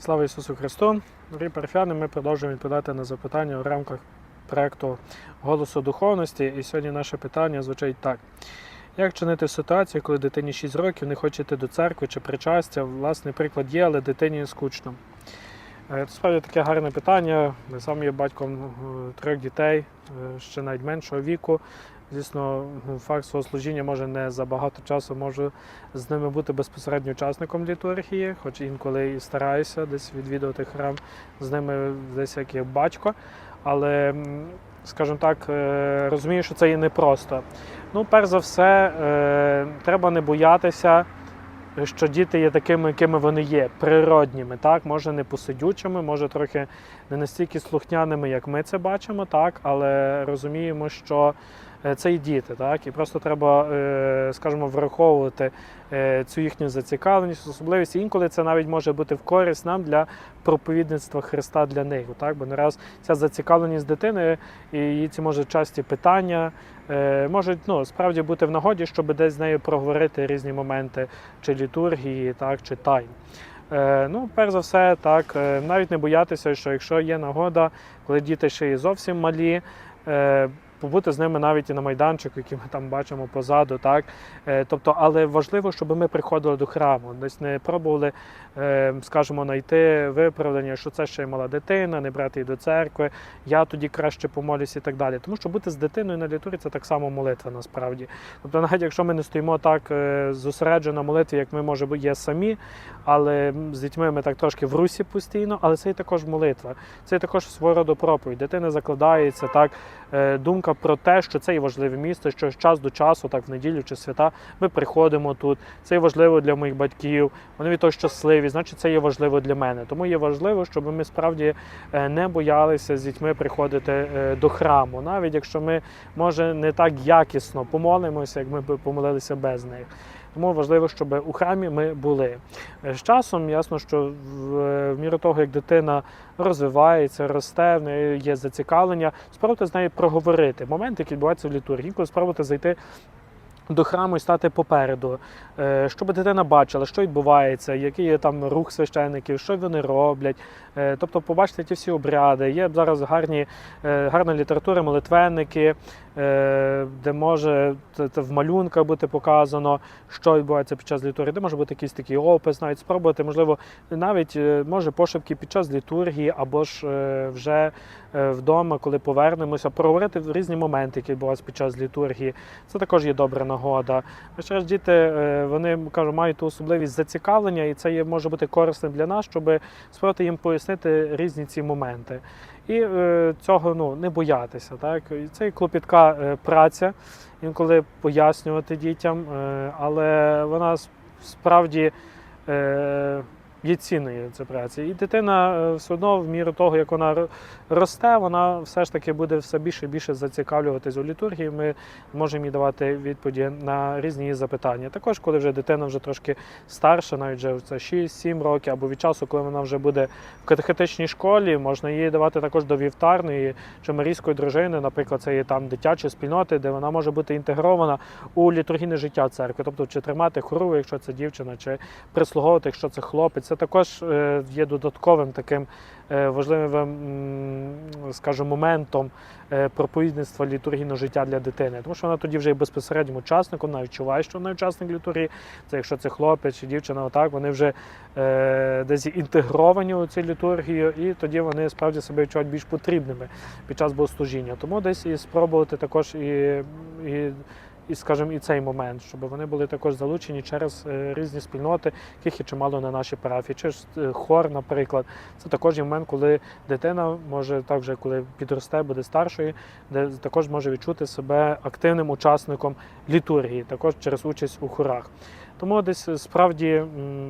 Слава Ісусу Христу! Дорогі парафіяни, ми продовжуємо відповідати на запитання у рамках проєкту Голосу духовності. І сьогодні наше питання звучить так: як чинити в ситуації, коли дитині 6 років не хоче йти до церкви чи причастя? Власний приклад є, але дитині скучно. Е, Це справді таке гарне питання. Я сам є батьком е, трьох дітей, е, ще навіть меншого віку. Звісно, ну, факт свого служіння може не за багато часу можу з ними бути безпосередньо учасником літургії, хоч інколи і стараюся десь відвідувати храм з ними десь як є батько. Але, скажімо так, е, розумію, що це є непросто. Ну, перш за все, е, треба не боятися, що діти є такими, якими вони є, природніми, так, може не посидючими, може трохи не настільки слухняними, як ми це бачимо, так, але розуміємо, що це і діти, так, і просто треба, е, скажімо, враховувати е, цю їхню зацікавленість, особливість. Інколи це навіть може бути в користь нам для проповідництва Христа для них, так, бо не раз ця зацікавленість дитини і її ці може часті питання е, можуть ну, справді бути в нагоді, щоб десь з нею проговорити різні моменти чи літургії, так, чи тайн. Е, ну, перш за все, так, е, навіть не боятися, що якщо є нагода, коли діти ще є зовсім малі, е, побути з ними навіть і на майданчику, який ми там бачимо позаду, так. Е, тобто, але важливо, щоб ми приходили до храму, десь не пробували, е, скажімо, знайти виправдання, що це ще й мала дитина, не брати її до церкви, я тоді краще помолюсь і так далі. Тому що бути з дитиною на літурі це так само молитва насправді. Тобто, навіть якщо ми не стоїмо так е, зосереджено на молитві, як ми може є самі, але з дітьми ми так трошки в русі постійно, але це і також молитва. Це і також свого роду проповідь. Дитина закладається так, е, думка про те, що це і важливе місце, що час до часу, так в неділю чи свята, ми приходимо тут. Це і важливо для моїх батьків. Вони від того щасливі, значить, це є важливо для мене. Тому є важливо, щоб ми справді е, не боялися з дітьми приходити е, до храму, навіть якщо ми може не так якісно помолимося, як ми б помолилися без них. Тому важливо, щоб у храмі ми були. Е, З часом ясно, що в міру того, як дитина розвивається, росте, в неї є зацікавлення, спробуйте з нею проговорити моменти, які відбуваються в літургії. Інколи спробувати зайти. До храму і стати попереду, е, щоб дитина бачила, що відбувається, який є там рух священників, що вони роблять. Е, Тобто, побачити ті всі обряди. Є зараз гарні, е, гарна література, молитвенники, де може в малюнках бути показано, що відбувається під час літургії, де може бути якийсь такий опис, навіть спробувати, можливо, навіть може пошепки під час літургії або ж вже вдома, коли повернемося, проговорити різні моменти, які відбуваються під час літургії. Це також є добра нагода. А Ще ж діти е, вони кажу, мають ту особливість зацікавлення, і це може бути корисним для нас, щоб спробувати їм пояснити різні ці моменти. І е, цього ну, не боятися. Так? Це і клопітка е, праця, інколи пояснювати дітям, але вона справді. Є цінною ця праця. І дитина е, все одно, в міру того, як вона росте, вона все ж таки буде все більше і більше зацікавлюватись у літургії. Ми можемо їй давати відповіді на різні запитання. Також, коли вже дитина вже трошки старша, навіть вже це 6-7 років, або від часу, коли вона вже буде в катехетичній школі, можна їй давати також до вівтарної чи марійської дружини, наприклад, це є там дитячі спільноти, де вона може бути інтегрована у літургійне життя церкви, тобто чи тримати хору, якщо це дівчина, чи прислуговувати, якщо це хлопець. Це також е, є додатковим таким е, важливим, скажімо, моментом е, проповідництва літургійного життя для дитини, тому що вона тоді вже є безпосереднім учасником, вона відчуває, що вона учасник літургії. Це якщо це хлопець чи дівчина, отак вони вже десь інтегровані у цю літургію, і тоді вони справді себе відчувають більш потрібними під час богослужіння. Тому десь і спробувати також і, і і, скажімо, і цей момент, щоб вони були також залучені через е, різні спільноти, яких є чимало на нашій парафії, через хор, наприклад. Це також є момент, коли дитина може так вже, коли підросте, буде старшою, де також може відчути себе активним учасником літургії, також через участь у хорах. Тому десь е, справді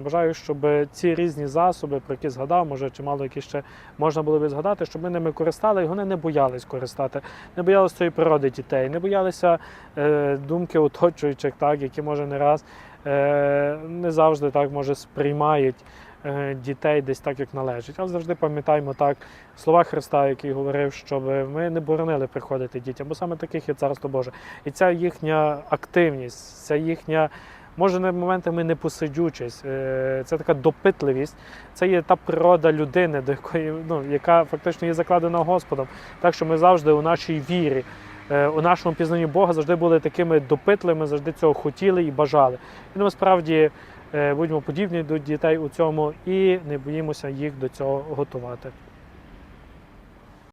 бажаю, щоб ці різні засоби, про які згадав, може чимало які ще можна було би згадати, щоб ми ними користали, і вони не боялись користати, не боялися цієї природи дітей, не боялися е, думки оточуючих, так, які може не раз е, не завжди так може сприймають е, дітей десь так, як належить. Але завжди пам'ятаємо так слова Христа, який говорив, щоб ми не боронили приходити дітям, бо саме таких є царство Боже. І ця їхня активність, ця їхня може на моментами непосидючість, е, це така допитливість, це є та природа людини, до якої, ну, яка фактично є закладена Господом. Так що ми завжди у нашій вірі, е, у нашому пізнанні Бога завжди були такими допитливими, завжди цього хотіли і бажали. І насправді е, будьмо подібні до дітей у цьому і не боїмося їх до цього готувати.